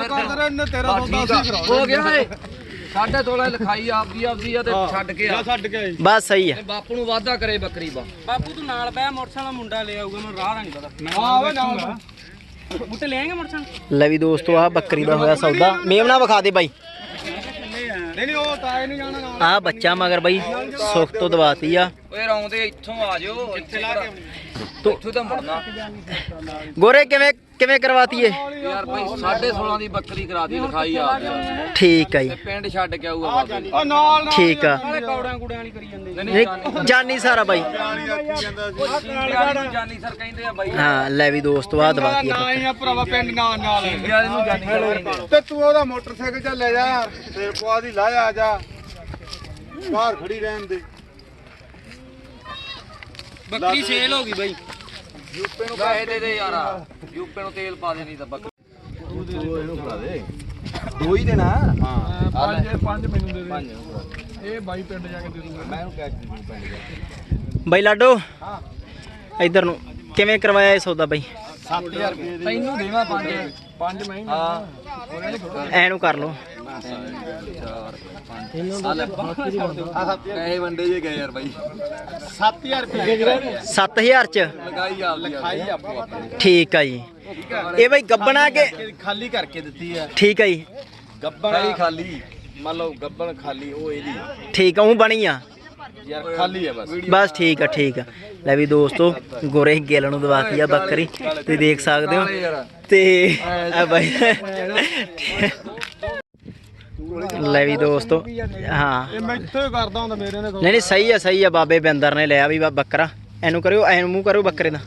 ਫਿਰ ਕਰ ਰਹੇ ਨੇ ਤੇਰਾ ਬਸ ਸੌਦਾ ਠੀਕ ਆ। ਅਸੀਂ ਕਰਾਉਣਾ ਹੋ ਗਿਆ ਏ ਸਾਢੇ ਤੋਲਾ ਲਿਖਾਈ ਆਪਦੀ ਆਪਦੀ ਆ ਤੇ ਛੱਡ ਕੇ ਆ। ਜਾ ਛੱਡ ਕੇ ਆਈ। ਬਸ ਸਹੀ ਆ। ਤੇ ਬਾਪੂ ਨੂੰ ਵਾਅਦਾ ਕਰੇ ਬੱਕਰੀ ਬਾ। ਬਾਪੂ ਤੂੰ ਨਾਲ ਬੈ ਮੋਟਰਸਾਈਕਲ ਦਾ ਮੁੰਡਾ ਲੈ ਆਊਗਾ ਮੈਨੂੰ ਰਾਹ ਦਾ ਨਹੀਂ ਪਤਾ। ਹਾਂ ਵੇ ਨਾਲ ਬੂਟੇ ਲੈ ਆਏਗਾ ਮੋਟਰਸਾਈਕਲ? ਲੈ ਵੀ ਦੋਸਤੋ ਆ ਬੱਕਰੀ ਦਾ ਹੋਇਆ ਸੌਦਾ। ਮੇਮਣਾ ਵਿਖਾ ਦੇ ਬਾਈ। ਨਹੀਂ ਨਹੀਂ ਉਹ ਤਾਂ ਇਹ ਨਹੀਂ ਜਾਣਾ ਨਾਲ। ਆ ਬੱਚਾ ਮਗਰ ਬਾਈ ਸੁੱਖ ਤੋਂ ਦਵਾਤੀ ਆ। ਓਏ ਰੌਂਦੇ ਇੱਥੋਂ ਆ ਜਾਓ ਇੱਥੇ ਲਾ ਕੇ ਤੂੰ- ਇੱਥੋਂ ਤਾਂ ਮੁੜਨਾ। ਗੋਰੇ ਕਿਵੇਂ ਕਿਵੇਂ ਕਰਵਾਤੀ ਏ? ਯਾਰ ਭਾਈ 16.5 ਦੀ ਬੱਕਰੀ ਕਰਾ ਦੀ ਲਿਖਾਈ ਆ ਠੀਕ ਆ ਜੀ। ਤੇ ਪਿੰਡ ਛੱਡ ਕੇ ਆਊਗਾ ਬਾਬੇ। ਉਹ ਨਾਲ ਨਾਲ ਠੀਕ ਆ। ਨਾਲੇ ਕੌੜਾਂ ਕੁੜਿਆਂ ਵਾਲੀ ਕਰੀ ਜਾਂਦੇ ਨਹੀਂ ਨਹੀਂ ਨਹੀਂ, ਜਾਨੀ ਸਾਰਾ ਬਾਈ। ਨੂੰ ਜਾਨੀ ਸਰ ਕਹਿੰਦੇ ਆ ਬਾਈ। ਹਾਂ ਲੈ ਵੀ ਦੋਸਤੋ ਆ ਦਵਾਤੀ ਆ ਨਾ ਹੀ ਆ ਭਰਾਵਾ ਪਿੰਡ ਨਾਲ ਨਾਲ। ਸਿੰਗਿਆਲੀ ਨੂੰ ਜਾਨੀ ਸਰ ਕਹਿੰਦੇ ਆ। ਤੇ ਤੂੰ ਉਹਦਾ ਮੋਟਰਸਾਈਕਲ ਚੱਲ ਲੈ ਜਾ ਤੇ ਪੁਆ ਦੀ ਲਾਇਆ ਆ ਜਾ। ਬਾਹਰ ਖੜੀ ਰਹਿਣ ਦੇ। ਬੱਕਰੀ ਸੇਲ ਹੋ ਗਈ ਬਾਈ। ਯੂਪੇ ਨੂੰ ਪੈਸੇ ਦੇ ਦੇ ਯਾਰ। ਯੂਪੇ ਨੂੰ ਤੇਲ ਪਾ ਦੇ ਨਹੀਂ ਤਾਂ ਬੱਕਰੀ। ਦੋ ਹੀ ਦੇਣਾ। ਪੰਜ ਪੰਜ ਮੈਨੂੰ ਦੇ ਦੇ। ਇਹ ਬਾਈ ਪਿੰਡ ਜਾ ਕੇ ਦੇ ਦੂੰਗਾ। ਮੈਂ ਇਹਨੂੰ ਕੈਸ਼ ਦੇ ਦੂੰਗਾ ਪਿੰਡ ਬਾਈ ਲਾਡੋ ਇਧਰ ਨੂੰ ਕਿਵੇਂ ਕਰਵਾਇਆ ਇਹ ਸੌਦਾ ਬਾਈ? 7000 ਰੁਪਏ ਦੇ ਤੈਨੂੰ ਦੇਵਾਂ ਪੰਜ। ਪੰਜ ਮੈਂ ਹਾਂ ਐ ਨੂੰ ਕਰ ਲਓ। ਪੈਸੇ ਵੰਡੇ ਜੇ ਗਏ ਯਾਰ ਬਾਈ 7000 ਰੁਪਏ 7000 ਚ? ਲਗਾਈ ਆਪਦੀ ਖਾਈ ਆਪੋ ਆਪਣੀ ਠੀਕ ਆ ਜੀ। ਇਹ ਬਾਈ ਗੱਬਣਾ ਕੇ ਖਾਲੀ ਕਰਕੇ ਦਿੱਤੀ ਆ ਠੀਕ ਆ ਜੀ। ਗੱਬਣ ਖਾਲੀ ਮੰਨ ਲਓ ਗੱਬਣ ਖਾਲੀ ਉਹ ਇਹਦੀ ਠੀਕ ਆ ਉਹ ਬਣੀ ਆ। ਯਾਰ ਖਾਲੀ ਆ ਬਸ ਬਸ ਠੀਕ ਆ ਠੀਕ ਆ। ਲੈ ਵੀ ਦੋਸਤੋ, ਗੋਰੇ ਗਿੱਲ ਨੂੰ ਦਵਾਤੀ ਆ ਬੱਕਰੀ। ਤੁਸੀਂ ਦੇਖ ਸਕਦੇ ਹੋ। ਤੇ ਆ ਬਾਈ। ਲੈ ਵੀ ਦੋਸਤੋ ਹਾਂ। ਇਹ ਮੈਂ ਇੱਥੇ ਹੀ ਕਰਦਾ ਹੁੰਦਾ ਮੇਰੇ ਨੇ ਨਹੀਂ ਨਹੀਂ ਸਹੀ ਆ ਸਹੀ ਆ ਬਾਬੇ ਬਿੰਦਰ ਨੇ ਲਿਆ ਵੀ ਬਾ- ਬੱਕਰਾ। ਇਹਨੂੰ ਕਰਿਓ ਐਨੂੰ ਮੂੰਹ ਕਰੋ ਬੱਕਰੇ ਦਾ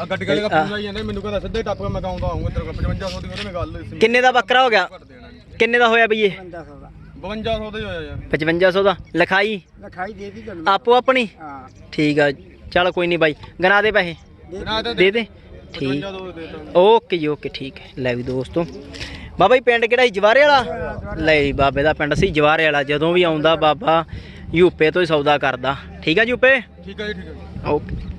ਆ ਗੱਡੀ ਵਾਲੇ ਦਾ ਫੋਨ ਆਈ ਜਾਂਦਾ ਮੈਨੂੰ ਕਹਿੰਦਾ ਸਿੱਧੇ ਟੱਪ ਕੇ ਮੈਂ ਕਾਉਂਦਾ ਆਉਂਗਾ ਤੇਰੇ ਕੋਲ 5500 ਦੀ ਉਹਦੇ ਨਾਲ ਗੱਲ ਹੋਈ ਸੀ। ਕਿੰਨੇ ਦਾ ਬੱਕਰਾ ਹੋ ਗਿਆ? ਦੇਣਾ। ਕਿੰਨੇ ਦਾ ਹੋਇਆ ਬਈ ਇਹ? 5200 ਦਾ। ਹੋਇਆ ਯਾਰ। 5500 ਦਾ। ਲਿਖਾਈ? ਲਿਖਾਈ ਦੇ ਦੀ ਗੱਲ ਆਪੋ ਆਪਣੀ? ਹਾਂ। ਠੀਕ ਆ ਚੱਲ ਕੋਈ ਨਹੀਂ ਬਾਈ ਗਣਾ ਦੇ ਪੈਸੇ। ਦੇ ਦੇ। ਠੀਕ। 5500 ਦੇ ਦਿੱਤਾ ਓਕੇ ਜੀ ਓਕੇ ਠੀਕ ਹੈ। ਲੈ ਵੀ ਦੋਸਤੋ। ਬਾਬਾ ਜੀ ਪਿੰਡ ਕਿਹੜਾ ਸੀ? ਜਵਾਰੇ ਵਾਲਾ? ਲੈ ਜੀ ਬਾਬੇ ਦਾ ਪਿੰਡ ਸੀ ਜਵਾਰੇ ਵਾਲਾ। ਜਦੋਂ ਵੀ ਆਉਂਦਾ ਬਾਬਾ ਯੂਪੇ ਤੋਂ ਹੀ ਸੌਦਾ ਕਰਦਾ। ਠੀਕ ਆ ਯੂਪੇ? ਠੀਕ ਹੈ ਜੀ ਠੀਕ ਜੀ। ਓਕੇ।